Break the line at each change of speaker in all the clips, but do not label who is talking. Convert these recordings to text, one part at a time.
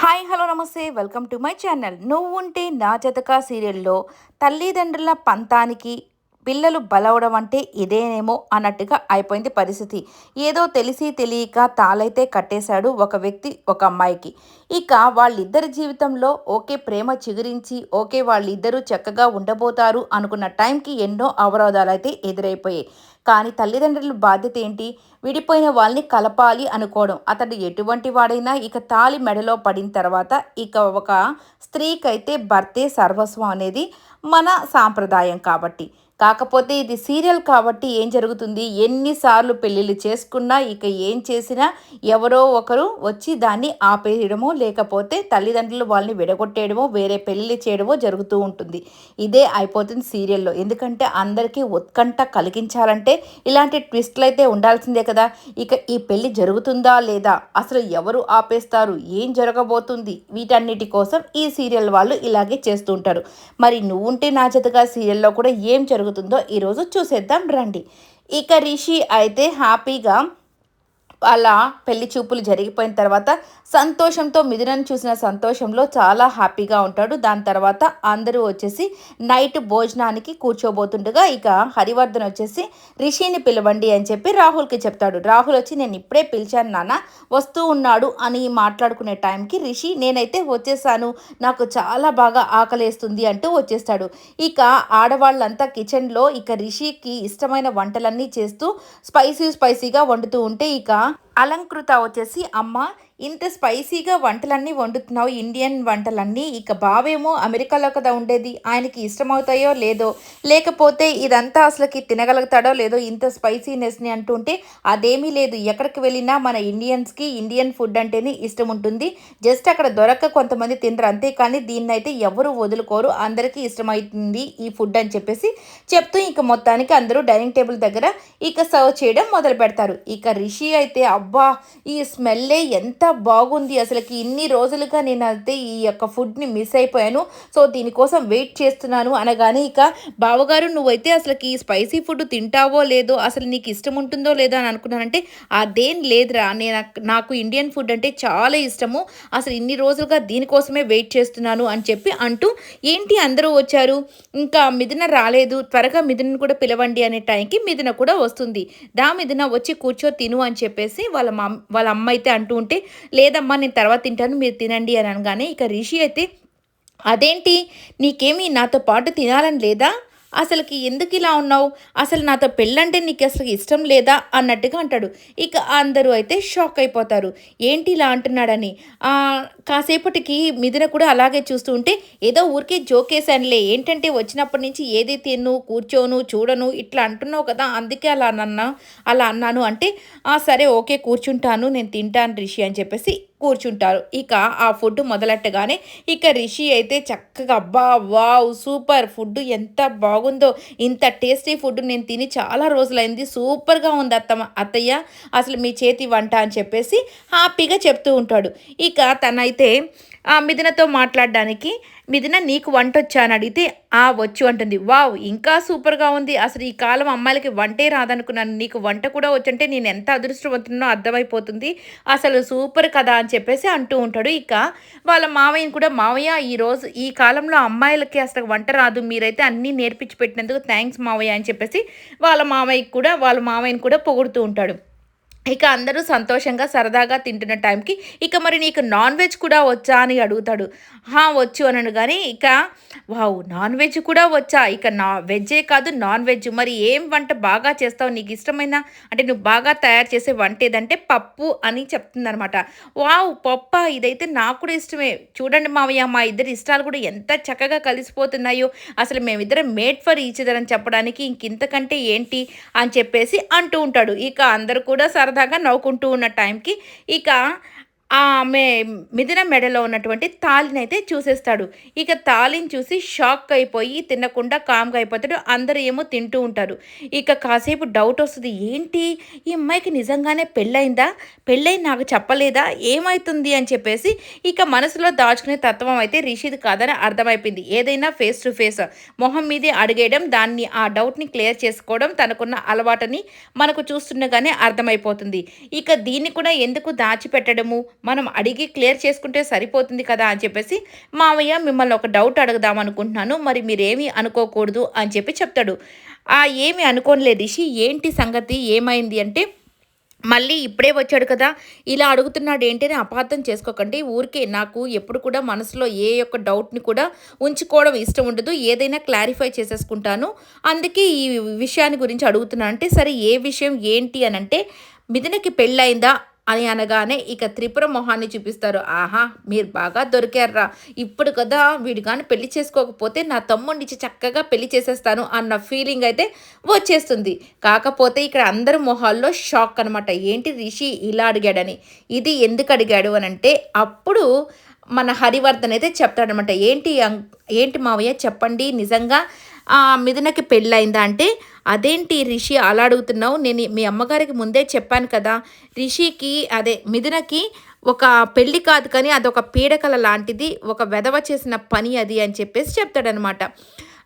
Hi hello నమస్తే. Welcome to my channel. నువ్వుంటే నా జతక సీరియల్లో తల్లిదండ్రుల పంతానికి పిల్లలు బలవడం అంటే ఇదేనేమో అన్నట్టుగా అయిపోయింది పరిస్థితి. ఏదో తెలిసి తెలియక తాళైతే కట్టేశాడు ఒక వ్యక్తి ఒక అమ్మాయికి. ఇక వాళ్ళిద్దరి జీవితంలో ఓకే ప్రేమ చిగురించి ఓకే వాళ్ళిద్దరూ చక్కగా ఉండబోతారు అనుకున్న టైంకి ఎన్నో అవరోధాలు అయితే ఎదురైపోయాయి. కానీ తల్లిదండ్రుల బాధ్యత ఏంటి? విడిపోయిన వాళ్ళని కలపాలి అనుకోవడం. అతడు ఎటువంటి వాడైనా ఇక తాలి మెడలో పడిన తర్వాత ఇక ఒక స్త్రీకైతే భర్తే సర్వస్వం అనేది మన సాంప్రదాయం కాబట్టి. కాకపోతే ఇది సీరియల్ కాబట్టి ఏం జరుగుతుంది? ఎన్నిసార్లు పెళ్ళిళ్ళు చేసుకున్నా ఇక ఏం చేసినా ఎవరో ఒకరు వచ్చి దాన్ని ఆపేయడమో లేకపోతే తల్లిదండ్రులు వాళ్ళని విడగొట్టేయడమో వేరే పెళ్ళిళ్ళు చేయడమో జరుగుతూ ఉంటుంది. ఇదే అయిపోతుంది సీరియల్లో. ఎందుకంటే అందరికీ ఉత్కంఠ కలిగించాలంటే ఇలాంటి ట్విస్ట్లు అయితే ఉండాల్సిందే కదా. ఇక ఈ పెళ్ళి జరుగుతుందా లేదా? అసలు ఎవరు ఆపేస్తారు? ఏం జరగబోతుంది? వీటన్నిటి కోసం ఈ సీరియల్ వాళ్ళు ఇలాగే చేస్తూ ఉంటారు. మరి నువ్వుంటే నా జతగా సీరియల్లో కూడా ఏం జరుగుతుంది? జరుగుతుందో ఈరోజు చూసేద్దాం రండి. ఇక రిషి అయితే హ్యాపీగా అలా పెళ్ళి చూపులు జరిగిపోయిన తర్వాత సంతోషంతో మిథునను చూసిన సంతోషంలో చాలా హ్యాపీగా ఉంటాడు. దాని తర్వాత అందరూ వచ్చేసి నైట్ భోజనానికి కూర్చోబోతుండగా ఇక హరివర్ధన్ వచ్చేసి రిషిని పిలవండి అని చెప్పి రాహుల్కి చెప్తాడు. రాహుల్ వచ్చి నేను ఇప్పుడే పిలిచాను నాన్న వస్తూ ఉన్నాడు అని మాట్లాడుకునే టైంకి రిషి నేనైతే వచ్చేసాను నాకు చాలా బాగా ఆకలేస్తుంది అంటూ వచ్చేస్తాడు. ఇక ఆడవాళ్ళంతా కిచెన్లో ఇక రిషికి ఇష్టమైన వంటలన్నీ చేస్తూ స్పైసీ స్పైసీగా వండుతూ ఉంటే ఇక 됩니다. అలంకృత వచ్చేసి అమ్మ ఇంత స్పైసీగా వంటలన్నీ వండుతున్నావు ఇండియన్ వంటలన్నీ ఇక బావేమో అమెరికాలో కదా ఉండేది ఆయనకి ఇష్టమవుతాయో లేదో లేకపోతే ఇదంతా అసలుకి తినగలుగుతాడో లేదో ఇంత స్పైసీనెస్ని అంటుంటే అదేమీ లేదు ఎక్కడికి వెళ్ళినా మన ఇండియన్స్కి ఇండియన్ ఫుడ్ అంటేనే ఇష్టం ఉంటుంది జస్ట్ అక్కడ దొరక్క కొంతమంది తినరు అంతేకాని దీన్ని అయితే ఎవరు వదులుకోరు అందరికీ ఇష్టమవుతుంది ఈ ఫుడ్ అని చెప్పేసి చెప్తూ ఇక మొత్తానికి అందరూ డైనింగ్ టేబుల్ దగ్గర ఇక సర్వ్ చేయడం మొదలు పెడతారు ఇక రిషి అయితే అబ్బా ఈ స్మెల్లే ఎంత బాగుంది. అసలుకి ఇన్ని రోజులుగా నేను అయితే ఈ యొక్క ఫుడ్ని మిస్ అయిపోయాను. సో దీనికోసం వెయిట్ చేస్తున్నాను అనగానే ఇక బావగారు నువ్వైతే అసలుకి ఈ స్పైసీ ఫుడ్ తింటావో లేదో అసలు నీకు ఇష్టం ఉంటుందో లేదో అని అనుకున్నానంటే అదేం లేదురా. నేను నాకు ఇండియన్ ఫుడ్ అంటే చాలా ఇష్టము. అసలు ఇన్ని రోజులుగా దీనికోసమే వెయిట్ చేస్తున్నాను అని చెప్పి అంటూ ఏంటి అందరూ వచ్చారు? ఇంకా మిథున రాలేదు. త్వరగా మిథున కూడా పిలవండి అనే టైంకి మిథున కూడా వస్తుంది. దా మిథున వచ్చి కూర్చో తిను అని చెప్పేసి వాళ్ళ మా వాళ్ళ అమ్మ అయితే అంటూ ఉంటే లేదమ్మా నేను తర్వాత తింటాను మీరు తినండి అని అనగానే ఇక రిషి అయితే అదేంటి? నీకేమీ నాతో పాటు తినాలని లేదా? అసలుకి ఎందుకు ఇలా ఉన్నావు? అసలు నాతో పెళ్ళంటే నీకు అసలు ఇష్టం లేదా? అన్నట్టుగా అంటాడు. ఇక అందరూ అయితే షాక్ అయిపోతారు. ఏంటి ఇలా అంటున్నాడని? కాసేపటికి మిదిన కూడా అలాగే చూస్తూ ఉంటే ఏదో ఊరికే జోకేశానులే ఏంటంటే వచ్చినప్పటి నుంచి ఏది తిన్ను కూర్చోను చూడను ఇట్లా అంటున్నావు కదా అందుకే అలా అన్నా అలా అన్నాను అంటే సరే ఓకే కూర్చుంటాను నేను తింటాను రిషి అని చెప్పేసి కూర్చుంటారు. ఇక ఆ ఫుడ్ మొదలెట్టగానే ఇక రిషి అయితే చక్కగా అబ్బా వావ్ సూపర్ ఫుడ్ ఎంత బాగుందో ఇంత టేస్టీ ఫుడ్ నేను తిని చాలా రోజులైంది సూపర్గా ఉంది అత్తమ్మ. అత్తయ్య అసలు మీ చేతి వంట అని చెప్పేసి హ్యాపీగా చెప్తూ ఉంటాడు. ఇక తనైతే మిథునతో మాట్లాడడానికి మిథున నీకు వంట వచ్చా అని అడిగితే ఆ వచ్చు అంటుంది. వావ్ ఇంకా సూపర్గా ఉంది. అసలు ఈ కాలం అమ్మాయిలకి వంటే రాదనుకున్నాను. నీకు వంట కూడా వచ్చంటే నేను ఎంత అదృష్టవంతున్నో అర్థమైపోతుంది. అసలు సూపర్ కదా అని చెప్పేసి అంటూ ఉంటాడు. ఇక వాళ్ళ మావయ్యని కూడా మావయ్య ఈరోజు ఈ కాలంలో అమ్మాయిలకి అసలు వంట రాదు. మీరైతే అన్నీ నేర్పించి పెట్టినందుకు థ్యాంక్స్ మావయ్య అని చెప్పేసి వాళ్ళ మావయ్యకి కూడా వాళ్ళ మావయ్యని కూడా పొగుడుతూ ఉంటాడు. ఇక అందరూ సంతోషంగా సరదాగా తింటున్న టైంకి ఇక మరి నీకు నాన్ వెజ్ కూడా వచ్చా అని అడుగుతాడు. హా వచ్చు అనను కానీ ఇక వావ్ నాన్ వెజ్ కూడా వచ్చా? ఇక నా వెజ్జే కాదు నాన్ వెజ్. మరి ఏం వంట బాగా చేస్తావు? నీకు ఇష్టమైన అంటే నువ్వు బాగా తయారు చేసే వంట ఏదంటే పప్పు అని చెప్తుందనమాట. వావ్ పప్ప? ఇదైతే నాకు కూడా ఇష్టమే. చూడండి మావయ్య మా ఇద్దరి ఇష్టాలు కూడా ఎంత చక్కగా కలిసిపోతున్నాయో. అసలు మేమిద్దరం మేడ్ ఫర్ ఈచ్ అని చెప్పడానికి ఇంకింతకంటే ఏంటి? అని చెప్పేసి అంటూ ఉంటాడు. ఇక అందరూ కూడా సరదా సరదాగా నవ్వుకుంటూ ఉన్న టైంకి ఇక ఆమె మిథున మెడలో ఉన్నటువంటి తాలిని అయితే చూసేస్తాడు. ఇక తాలిని చూసి షాక్ అయిపోయి తినకుండా కామ్గా అయిపోతాడు. అందరూ ఏమో తింటూ ఉంటారు. ఇక కాసేపు డౌట్ వస్తుంది ఏంటి? ఈ అమ్మాయికి నిజంగానే పెళ్ళైందా పెళ్ళై నాకు చెప్పలేదా? ఏమవుతుంది అని చెప్పేసి ఇక మనసులో దాచుకునే తత్వం అయితే రిషిద్ కాదని అర్థమైపోయింది. ఏదైనా ఫేస్ టు ఫేస్ మొహం మీదే అడిగేయడం దాన్ని ఆ డౌట్ని క్లియర్ చేసుకోవడం తనకున్న అలవాటుని మనకు చూస్తుండగానే అర్థమైపోతుంది. ఇక దీన్ని కూడా ఎందుకు దాచిపెట్టడము? మనం అడిగి క్లియర్ చేసుకుంటే సరిపోతుంది కదా అని చెప్పేసి మావయ్య మిమ్మల్ని ఒక డౌట్ అడుగుదాం అనుకుంటున్నాను. మరి మీరేమీ అనుకోకూడదు అని చెప్పి చెప్తాడు. ఆ ఏమి అనుకోనిలేదు రిషి ఏంటి సంగతి? ఏమైంది అంటే మళ్ళీ ఇప్పుడే వచ్చాడు కదా. ఇలా అడుగుతున్నాడు ఏంటి అని అపార్థం చేసుకోకండి. ఊరికే నాకు ఎప్పుడు కూడా మనసులో ఏ యొక్క డౌట్ని కూడా ఉంచుకోవడం ఇష్టం ఉండదు. ఏదైనా క్లారిఫై చేసేసుకుంటాను. అందుకే ఈ విషయాన్ని గురించి అడుగుతున్నాను అంటే సరే ఏ విషయం ఏంటి అని అంటే మిథునకి పెళ్ళైందా అని అనగానే ఇక త్రిపుర మొహాన్ని చూపిస్తారు. ఆహా మీరు బాగా దొరికారా ఇప్పుడు కదా వీడు కానీ పెళ్ళి చేసుకోకపోతే నా తమ్ముడిచ్చి చక్కగా పెళ్ళి చేసేస్తాను అన్న ఫీలింగ్ అయితే వచ్చేస్తుంది. కాకపోతే ఇక్కడ అందరి మొహాల్లో షాక్ అనమాట ఏంటి రిషి ఇలా అడిగాడని? ఇది ఎందుకు అడిగాడు అని అంటే అప్పుడు మన హరివర్ధన్ అయితే చెప్తాడనమాట ఏంటి ఏంటి మావయ్య చెప్పండి. నిజంగా మిథునకి పెళ్ళయిందా అంటే అదేంటి రిషి అలా అడుగుతున్నావు? నేను మీ అమ్మగారికి ముందే చెప్పాను కదా. రిషికి అదే మిథునకి ఒక పెళ్ళి కాదు కానీ అదొక పీడకల లాంటిది ఒక వెధవ చేసిన పని అది అని చెప్పేసి చెప్తాడనమాట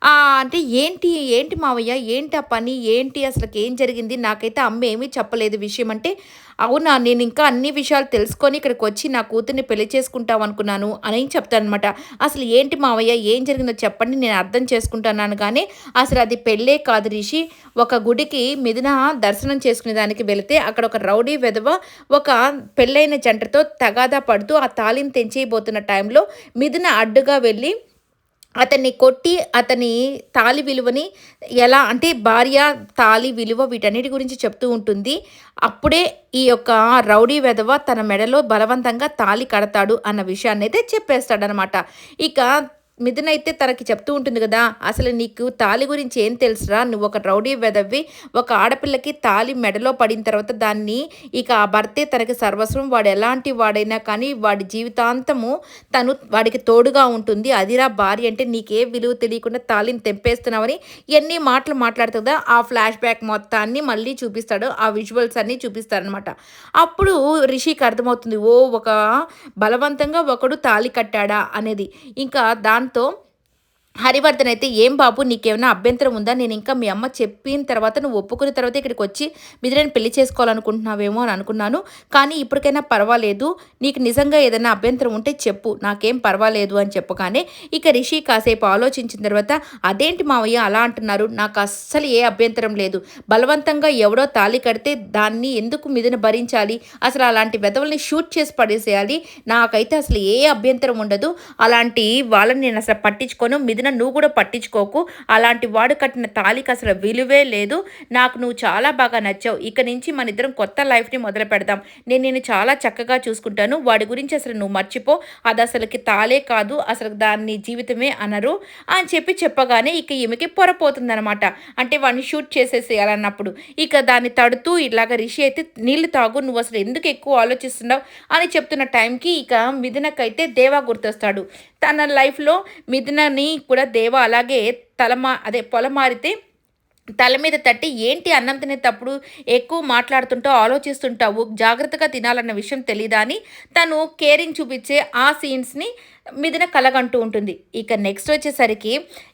అంటే ఏంటి ఏంటి మావయ్య ఏంటి ఆ పని ఏంటి అసలుకి ఏం జరిగింది? నాకైతే అమ్మ ఏమీ చెప్పలేదు విషయం అంటే అవునా నేను ఇంకా అన్ని విషయాలు తెలుసుకొని ఇక్కడికి వచ్చి నా కూతుర్ని పెళ్ళి చేసుకుంటాం అనుకున్నాను అని చెప్తానమాట అసలు ఏంటి మావయ్య ఏం జరిగిందో చెప్పండి నేను అర్థం చేసుకుంటున్నాను కానీ అసలు అది పెళ్ళే కాదు రిషి. ఒక గుడికి మిదిన దర్శనం చేసుకునే దానికి వెళితే అక్కడ ఒక రౌడీ వెధవ ఒక పెళ్ళైన జంటతో తగాదా పడుతూ ఆ తాళిని తెంచేయబోతున్న టైంలో మిదిన అడ్డుగా వెళ్ళి అతన్ని కొట్టి అతని తాలి విలువని ఎలా అంటే భార్య తాలి విలువ వీటన్నిటి గురించి చెప్తూ ఉంటుంది. అప్పుడే ఈ యొక్క రౌడీ వెధవ తన మెడలో బలవంతంగా తాలి కడతాడు అన్న విషయాన్ని అయితే చెప్పేస్తాడనమాట ఇక మిథున్ అయితే తనకి చెప్తూ ఉంటుంది కదా అసలు నీకు తాలి గురించి ఏం తెలుసురా? నువ్వు ఒక రౌడీ వెదవి ఒక ఆడపిల్లకి తాలి మెడలో పడిన తర్వాత దాన్ని ఇక ఆ భర్తే తనకి సర్వస్వం. వాడు ఎలాంటి వాడైనా కానీ వాడి జీవితాంతము తను వాడికి తోడుగా ఉంటుంది. అదిరా భార్య అంటే నీకే విలువ తెలియకుండా తాలిని తెంపేస్తున్నావని ఎన్ని మాటలు మాట్లాడుతుందా ఆ ఫ్లాష్ బ్యాక్ మొత్తాన్ని మళ్ళీ చూపిస్తాడు. ఆ విజువల్స్ అన్నీ చూపిస్తారనమాట అప్పుడు రిషికి అర్థమవుతుంది ఓ ఒక బలవంతంగా ఒకడు తాలి కట్టాడా అనేది. ఇంకా దాంట్లో tanto హరివర్ధన్ అయితే ఏం బాబు నీకేమైనా అభ్యంతరం ఉందా? నేను ఇంకా మీ అమ్మ చెప్పిన తర్వాత నువ్వు ఒప్పుకున్న తర్వాత ఇక్కడికి వచ్చి మిదిరేని పెళ్ళి చేసుకోవాలనుకుంటున్నావేమో అని అనుకున్నాను. కానీ ఇప్పటికైనా పర్వాలేదు. నీకు నిజంగా ఏదైనా అభ్యంతరం ఉంటే చెప్పు. నాకేం పర్వాలేదు అని చెప్పగానే ఇక రిషి కాసేపు ఆలోచించిన తర్వాత అదేంటి మావయ్య అలా అంటున్నారు? నాకు అస్సలు ఏ అభ్యంతరం లేదు. బలవంతంగా ఎవడో తాళి కడితే దాన్ని ఎందుకు మిదిన భరించాలి? అసలు అలాంటి వెదవల్ని షూట్ చేసి పడేసేయాలి? నాకైతే అసలు ఏ అభ్యంతరం ఉండదు. అలాంటి వాళ్ళని నేను అసలు పట్టించుకోను. మిదిన వదిన నువ్వు కూడా పట్టించుకోకు. అలాంటి వాడు కట్టిన తాలికి అసలు విలువే లేదు. నాకు నువ్వు చాలా బాగా నచ్చావు. ఇక నుంచి మన ఇద్దరం కొత్త లైఫ్ని మొదలు పెడదాం. నేను నేను చాలా చక్కగా చూసుకుంటాను. వాడి గురించి అసలు నువ్వు మర్చిపో. అది అసలుకి తాలే కాదు. అసలు దాన్ని జీవితమే అనరు. అని చెప్పి చెప్పగానే ఇక ఈమెకి పొరపోతుందనమాట అంటే వాడిని షూట్ చేసేసేయాలన్నప్పుడు. ఇక దాన్ని తడుతూ ఇలాగ రిషి అయితే నీళ్ళు తాగు. నువ్వు అసలు ఎందుకు ఎక్కువ ఆలోచిస్తున్నావు? అని చెప్తున్న టైంకి ఇక మిథునకైతే దేవా గుర్తొస్తాడు. తన లైఫ్లో మిథునని కూడా దేవ అలాగే తలమా అదే పొలమారితే తల మీద తట్టి ఏంటి అన్నం తినేటప్పుడు ఎక్కువ మాట్లాడుతుంటావు ఆలోచిస్తుంటావు జాగ్రత్తగా తినాలన్న విషయం తెలీదా అని తను కేరింగ్ చూపించే ఆ సీన్స్ని మీదన కలగంటూ ఉంటుంది. ఇక నెక్స్ట్ వచ్చేసరికి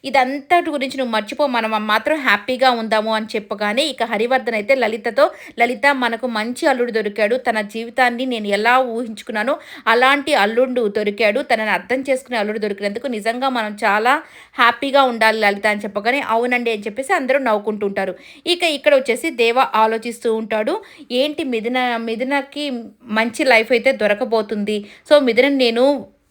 ఇదంతా గురించి నువ్వు మర్చిపో మనం మాత్రం హ్యాపీగా ఉందాము అని చెప్పగానే ఇక హరివర్ధన్ అయితే లలితతో లలిత మనకు మంచి అల్లుడు దొరికాడు తన జీవితాన్ని నేను ఎలా ఊహించుకున్నానో అలాంటి అల్లుడు దొరికాడు తనని అర్థం చేసుకునే అల్లుడు దొరికినందుకు నిజంగా మనం చాలా హ్యాపీగా ఉండాలి లలిత అని చెప్పగానే అవునండి అని చెప్పేసి అందరూ నవ్వుకుంటుంటారు ఇక ఇక్కడ వచ్చేసి దేవ ఆలోచిస్తూ ఉంటాడు ఏంటి మిథున మిథునకి మంచి లైఫ్ అయితే దొరకబోతుంది. సో మిథున నేను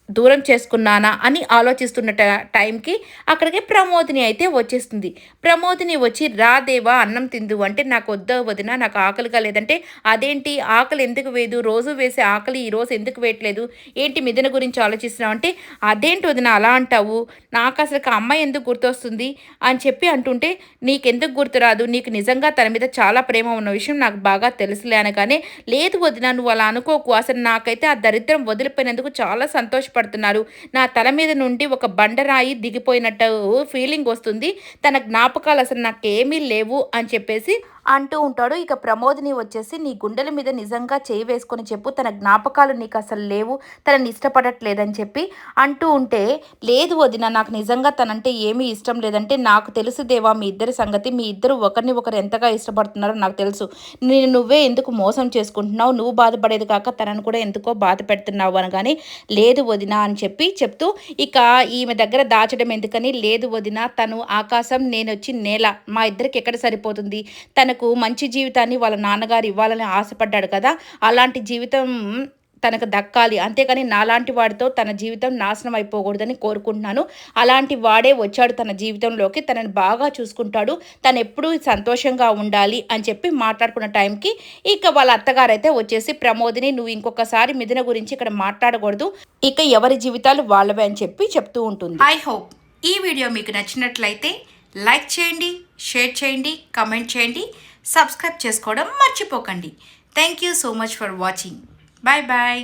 దూరం చేసుకున్నానా అని ఆలోచిస్తున్న టైంకి అక్కడికి ప్రమోదిని అయితే వచ్చేస్తుంది. ప్రమోదిని వచ్చి రాదేవా అన్నం తిందు అంటే నాకు వద్ద వదిన నాకు ఆకలిగా లేదంటే అదేంటి? ఆకలి ఎందుకు వేదు రోజు వేసే ఆకలి ఈ రోజు ఎందుకు వేయట్లేదు? ఏంటి మిథున గురించి ఆలోచిస్తున్నావు? అంటే అదేంటి వదిన అలా అంటావు? నాకు అసలు అమ్మాయి ఎందుకు గుర్తొస్తుంది? అని చెప్పి అంటుంటే నీకెందుకు గుర్తురాదు నీకు నిజంగా తన మీద చాలా ప్రేమ ఉన్న విషయం నాకు బాగా తెలుసులే అనగానే లేదు వదిన నువ్వు అలా అనుకోకు. అసలు నాకైతే ఆ దరిద్రం వదిలిపోయినందుకు చాలా సంతోష పడుతున్నారు. నా తల మీద నుండి ఒక బండరాయి దిగిపోయినట్టు ఫీలింగ్ వస్తుంది. తన జ్ఞాపకాలు అసలు నాకేమీ లేవు అని చెప్పేసి అంటూ ఉంటాడు. ఇక ప్రమోద్ని వచ్చేసి నీ గుండెల మీద నిజంగా చేయి వేసుకొని చెప్పు. తన జ్ఞాపకాలు నీకు అసలు లేవు. తనని ఇష్టపడట్లేదని చెప్పి అంటూ ఉంటే లేదు వదిన నాకు నిజంగా తనంటే ఏమీ ఇష్టం లేదంటే నాకు తెలుసు దేవా మీ ఇద్దరి సంగతి. మీ ఇద్దరు ఒకరిని ఒకరు ఎంతగా ఇష్టపడుతున్నారో నాకు తెలుసు. నేను నువ్వే ఎందుకు మోసం చేసుకుంటున్నావు? నువ్వు బాధపడేది కాక తనను కూడా ఎందుకో బాధ పెడుతున్నావు అనగానే లేదు వదిన అని చెప్పి చెప్తూ ఇక ఈమె దగ్గర దాచడం ఎందుకని లేదు వదిన తను ఆకాశం నేను వచ్చి నేల. మా ఇద్దరికి ఎక్కడ సరిపోతుంది? తనకు మంచి జీవితాన్ని వాళ్ళ నాన్నగారు ఇవ్వాలని ఆశపడ్డాడు కదా. అలాంటి జీవితం తనకు దక్కాలి. అంతేకాని నాలాంటి వాడితో తన జీవితం నాశనం అయిపోకూడదని కోరుకుంటున్నాను. అలాంటి వాడే వచ్చాడు తన జీవితంలోకి. తనని బాగా చూసుకుంటాడు. తను ఎప్పుడూ సంతోషంగా ఉండాలి అని చెప్పి మాట్లాడుకున్న టైంకి ఇక వాళ్ళ అత్తగారైతే వచ్చేసి ప్రమోదిని నువ్వు ఇంకొకసారి మిథున గురించి ఇక్కడ మాట్లాడకూడదు. ఇక ఎవరి జీవితాలు వాళ్ళవే అని చెప్పి చెప్తూ ఉంటుంది. ఐ హోప్ ఈ వీడియో మీకు నచ్చినట్లయితే లైక్ చేయండి షేర్ చేయండి కమెంట్ చేయండి సబ్స్క్రైబ్ చేసుకోవడం మర్చిపోకండి. Thank you so much for watching bye bye